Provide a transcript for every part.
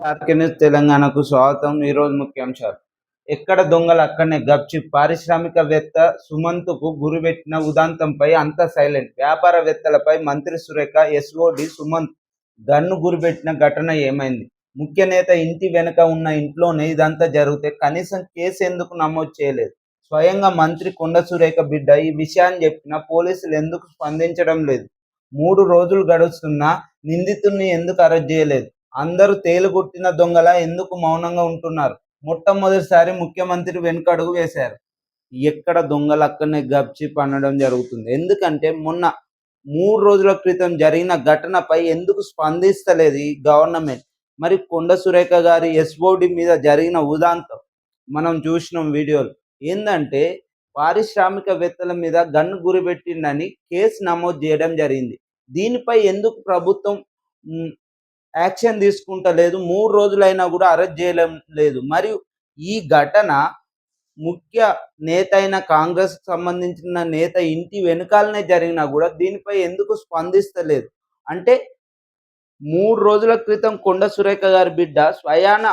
RK news తెలంగాణకు స్వాగతం. ఈరోజు ముఖ్యాంశాలు. ఎక్కడ దొంగలు అక్కడనే గప్చి పారిశ్రామికవేత్త సుమంత్కు గురిపెట్టిన ఉదాంతంపై అంతా సైలెంట్. వ్యాపారవేత్తలపై మంత్రి సురేఖ ఎస్ఓడి సుమంత్ గన్ను గురిపెట్టిన ఘటన ఏమైంది? ముఖ్య నేత ఇంటి వెనుక ఉన్న ఇంట్లోనే ఇదంతా జరిగితే కనీసం కేసు ఎందుకు నమోదు చేయలేదు? స్వయంగా మంత్రి కొండ సురేఖ బిడ్డ ఈ విషయాన్ని చెప్పిన పోలీసులు ఎందుకు స్పందించడం లేదు? మూడు రోజులు గడుస్తున్నా నిందితుడిని ఎందుకు అరెస్ట్ చేయలేదు? అందరూ తేలుగుట్టిన దొంగల ఎందుకు మౌనంగా ఉంటున్నారు? మొట్టమొదటిసారి ముఖ్యమంత్రి వెనుకడుగు వేశారు. ఎక్కడ దొంగలు అక్కడనే గప్చి పన్నడం జరుగుతుంది. ఎందుకంటే మొన్న మూడు రోజుల క్రితం జరిగిన ఘటనపై ఎందుకు స్పందిస్తలేదు ఈ గవర్నమెంట్? మరి కొండ సురేఖ గారి ఎస్ఓడి మీద జరిగిన ఉదాంతం మనం చూసినాం వీడియోలు. ఏంటంటే పారిశ్రామికవేత్తల మీద గన్ను గురిపెట్టిండని కేసు నమోదు చేయడం జరిగింది. దీనిపై ఎందుకు ప్రభుత్వం యాక్షన్ తీసుకుంటలేదు. మూడు రోజులైనా కూడా అరెస్ట్ చేయడం లేదు. మరియు ఈ ఘటన ముఖ్య నేత అయిన కాంగ్రెస్ సంబంధించిన నేత ఇంటి వెనుకాలనే జరిగినా కూడా దీనిపై ఎందుకు స్పందిస్తలేదు? అంటే మూడు రోజుల క్రితం కొండ సురేఖ గారి బిడ్డ స్వయాన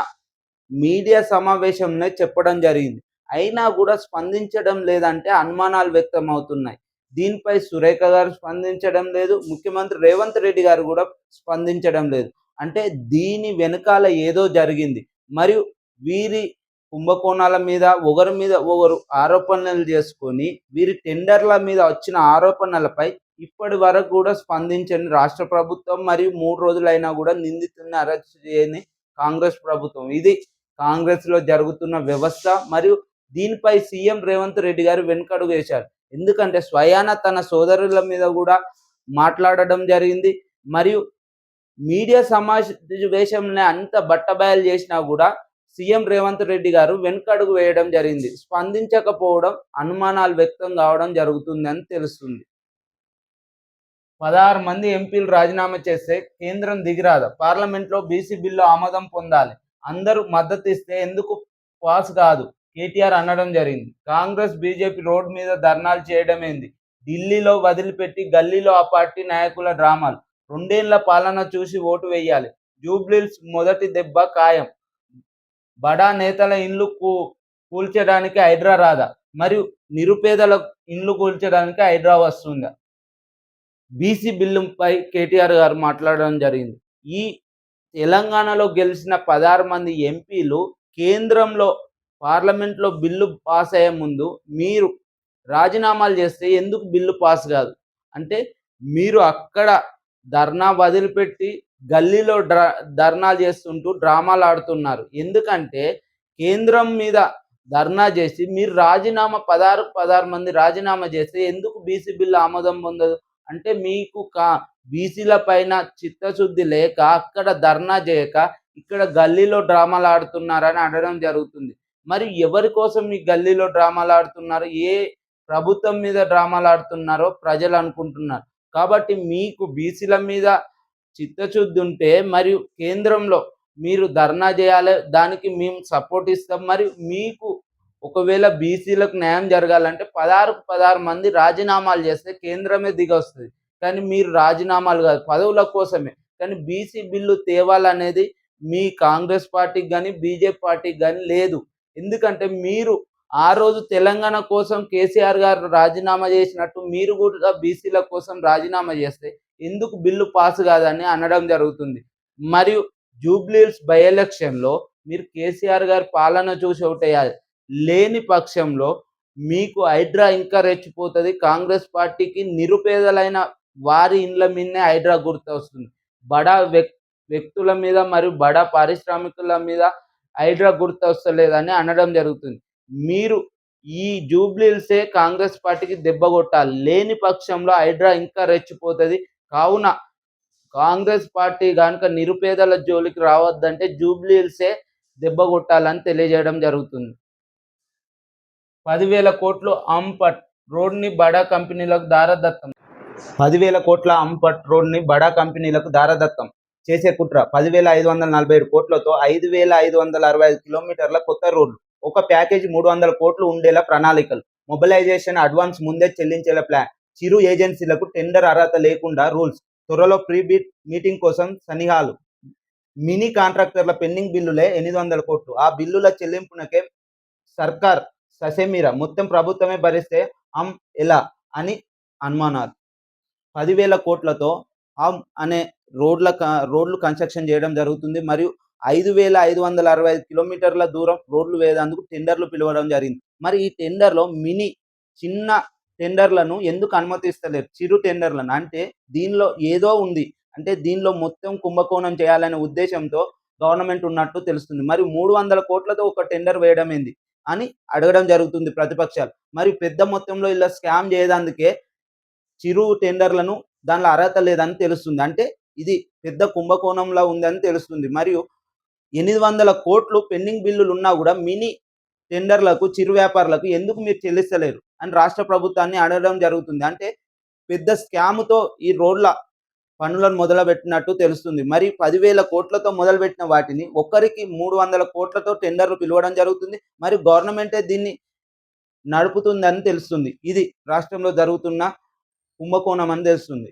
మీడియా సమావేశంలో చెప్పడం జరిగింది. అయినా కూడా స్పందించడం లేదంటే అనుమానాలు వ్యక్తం అవుతున్నాయి దీనిపై సురేఖ గారు స్పందించడం లేదు. ముఖ్యమంత్రి రేవంత్ రెడ్డి గారు కూడా స్పందించడం లేదు. అంటే దీని వెనకాల ఏదో జరిగింది. మరియు వీరి కుంభకోణాల మీద ఒకరి మీద ఒకరు ఆరోపణలు చేసుకొని వీరి టెండర్ల మీద వచ్చిన ఆరోపణలపై ఇప్పటి వరకు కూడా స్పందించని రాష్ట్ర ప్రభుత్వం మరియు మూడు రోజులైనా కూడా నిందితుడిని అరెస్ట్ చేయని కాంగ్రెస్ ప్రభుత్వం. ఇది కాంగ్రెస్లో జరుగుతున్న వ్యవస్థ మరియు దీనిపై సీఎం రేవంత్ రెడ్డి గారు వెనుకడుగు వేశారు. ఎందుకంటే స్వయాన తన సోదరుల మీద కూడా మాట్లాడడం జరిగింది. మరియు మీడియా సమావేశంలో అంత బట్టబయలు చేసినా కూడా సీఎం రేవంత్ రెడ్డి గారు వెనుకడుగు వేయడం జరిగింది. స్పందించకపోవడం అనుమానాలు వ్యక్తం కావడం జరుగుతుందని తెలుస్తుంది. పదహారు మంది ఎంపీలు రాజీనామా చేస్తే కేంద్రం దిగిరాదు. పార్లమెంట్లో బీసీ బిల్లు ఆమోదం పొందాలి. అందరూ మద్దతు ఇస్తే ఎందుకు పాస్ కాదు? కేటీఆర్ అనడం జరిగింది. కాంగ్రెస్ బీజేపీ రోడ్ మీద ధర్నాలు చేయడమేంది? ఢిల్లీలో వదిలిపెట్టి గల్లీలో ఆ పార్టీ నాయకుల డ్రామాలు. రెండేళ్ళ పాలన చూసి ఓటు వేయాలి. జూబ్లీల్స్ మొదటి దెబ్బ ఖాయం. బడా నేతల ఇండ్లు కూ కూల్చడానికి హైడ్రా రాదా మరియు నిరుపేదల ఇండ్లు కూల్చడానికి హైడ్రా వస్తుందా? బీసీ బిల్లుపై కేటీఆర్ గారు మాట్లాడడం జరిగింది. ఈ తెలంగాణలో గెలిచిన పదహారు మంది ఎంపీలు కేంద్రంలో పార్లమెంట్లో బిల్లు పాస్ అయ్యే ముందు మీరు రాజీనామాలు చేస్తే ఎందుకు బిల్లు పాస్ కాదు? అంటే మీరు అక్కడ ధర్నా వదిలిపెట్టి గల్లీలో డ్రా ధర్నాలు చేస్తుంటూ డ్రామాలు ఆడుతున్నారు. ఎందుకంటే కేంద్రం మీద ధర్నా చేసి మీరు రాజీనామా పదహారు పదహారు మంది రాజీనామా చేస్తే ఎందుకు బీసీ బిల్లు ఆమోదం పొందదు? అంటే మీకు కా బీసీల పైన చిత్తశుద్ధి లేక అక్కడ ధర్నా చేయక ఇక్కడ గల్లీలో డ్రామాలు ఆడుతున్నారని అడగడం జరుగుతుంది. మరి ఎవరి కోసం మీ గల్లీలో డ్రామాలు ఆడుతున్నారు? ఏ ప్రభుత్వం మీద డ్రామాలు ఆడుతున్నారో ప్రజలు అనుకుంటున్నారు. కాబట్టి మీకు బీసీల మీద చిత్తశుద్ధి ఉంటే మరియు కేంద్రంలో మీరు ధర్నా చేయాలి దానికి మేము సపోర్ట్ ఇస్తాం. మరియు మీకు ఒకవేళ బీసీలకు న్యాయం జరగాలంటే పదహారు పదహారు మంది రాజీనామాలు చేస్తే కేంద్రమే దిగొస్తుంది. కానీ మీరు రాజీనామాలు కాదు పదవుల కోసమే. కానీ బీసీ బిల్లు తేవాలనేది మీ కాంగ్రెస్ పార్టీకి కానీ బీజేపీ పార్టీకి కానీ లేదు. ఎందుకంటే మీరు ఆ రోజు తెలంగాణ కోసం కేసీఆర్ గారు రాజీనామా చేసినట్టు మీరు కూడా బీసీల కోసం రాజీనామా చేస్తే ఎందుకు బిల్లు పాస్ కాదని అనడం జరుగుతుంది. మరియు జూబ్లీల్స్ బై ఎలక్షన్లో మీరు కేసీఆర్ గారి పాలన చూసి ఒకటేయాలి లేని పక్షంలో మీకు హైడ్రా ఇంకా రెచ్చిపోతుంది. కాంగ్రెస్ పార్టీకి నిరుపేదలైన వారి ఇండ్ల మీదనే హైడ్రా గుర్తు వస్తుంది బడా వ్యక్ వ్యక్తుల మీద మరియు బడా పారిశ్రామికుల మీద హైడ్రా గుర్తు వస్తలేదని అనడం జరుగుతుంది. మీరు ఈ జూబ్లీల్సే కాంగ్రెస్ పార్టీకి దెబ్బ కొట్టాలి లేని పక్షంలో హైడ్రా ఇంకా రెచ్చిపోతుంది. కావున కాంగ్రెస్ పార్టీ కనుక నిరుపేదల జోలికి రావద్దంటే జూబ్లీల్సే దెబ్బ కొట్టాలని తెలియజేయడం జరుగుతుంది. పదివేల కోట్లు అంపట్ రోడ్ని బడా కంపెనీలకు దారదత్తం. పదివేల కోట్ల అంపట్ రోడ్ని బడా కంపెనీలకు దారదత్తం చేసే కుట్ర. పదివేల ఐదు వందల నలభై ఏడు కోట్లతో ఐదు వేల ఐదు వందల అరవై ఐదు కిలోమీటర్ల కొత్త రోడ్లు. ఒక ప్యాకేజీ మూడు వందల కోట్లు ఉండేలా ప్రణాళికలు. మొబిలైజేషన్ అడ్వాన్స్ ముందే చెల్లించేలా ప్లాన్. చిరు ఏజెన్సీలకు టెండర్ అర్హత లేకుండా రూల్స్. త్వరలో ప్రీ బీట్ మీటింగ్ కోసం సనిహాలు మినీ కాంట్రాక్టర్ల పెండింగ్ బిల్లులే ఎనిమిది వందల కోట్లు. ఆ బిల్లుల చెల్లింపునకే సర్కార్ ససేమీర మొత్తం ప్రభుత్వమే భరిస్తే అమ్ ఎలా అని అనుమానాలు. పదివేల కోట్లతో అమ్ అనే రోడ్ల క- రోడ్లు కన్స్ట్రక్షన్ చేయడం జరుగుతుంది. మరియు ఐదు వేల ఐదు వందల అరవై ఐదు కిలోమీటర్ల దూరం రోడ్లు వేసేందుకు టెండర్లు పిలవడం జరిగింది. మరి ఈ టెండర్లో మినీ చిన్న టెండర్లను ఎందుకు అనుమతిస్తలేరు? చిరు టెండర్లను. అంటే దీనిలో ఏదో ఉంది. అంటే దీనిలో మొత్తం కుంభకోణం చేయాలనే ఉద్దేశంతో గవర్నమెంట్ ఉన్నట్టు తెలుస్తుంది. మరి మూడు వందల కోట్లతో ఒక టెండర్ వేయడం ఏంది? అని అడగడం జరుగుతుంది ప్రతిపక్షాలు. మరి పెద్ద మొత్తంలో ఇలా స్కామ్ చేయదందుకే చిరు టెండర్లను దానిలో అర్హత లేదని తెలుస్తుంది. అంటే ఇది పెద్ద కుంభకోణంలా ఉందని తెలుస్తుంది. మరియు ఎనిమిది వందల కోట్లు పెండింగ్ బిల్లులు ఉన్నా కూడా మినీ టెండర్లకు చిరు వ్యాపారులకు ఎందుకు మీరు చెల్లిస్తలేరు అని రాష్ట్ర ప్రభుత్వాన్ని అడగడం జరుగుతుంది. అంటే పెద్ద స్కామ్తో ఈ రోడ్ల పనులను మొదలుపెట్టినట్టు తెలుస్తుంది. మరి పదివేల కోట్లతో మొదలుపెట్టిన వాటిని ఒక్కరికి మూడు వందల కోట్లతో టెండర్లు పిలవడం జరుగుతుంది. మరి గవర్నమెంటే దీన్ని నడుపుతుందని తెలుస్తుంది. ఇది రాష్ట్రంలో జరుగుతున్న కుంభకోణం అని తెలుస్తుంది.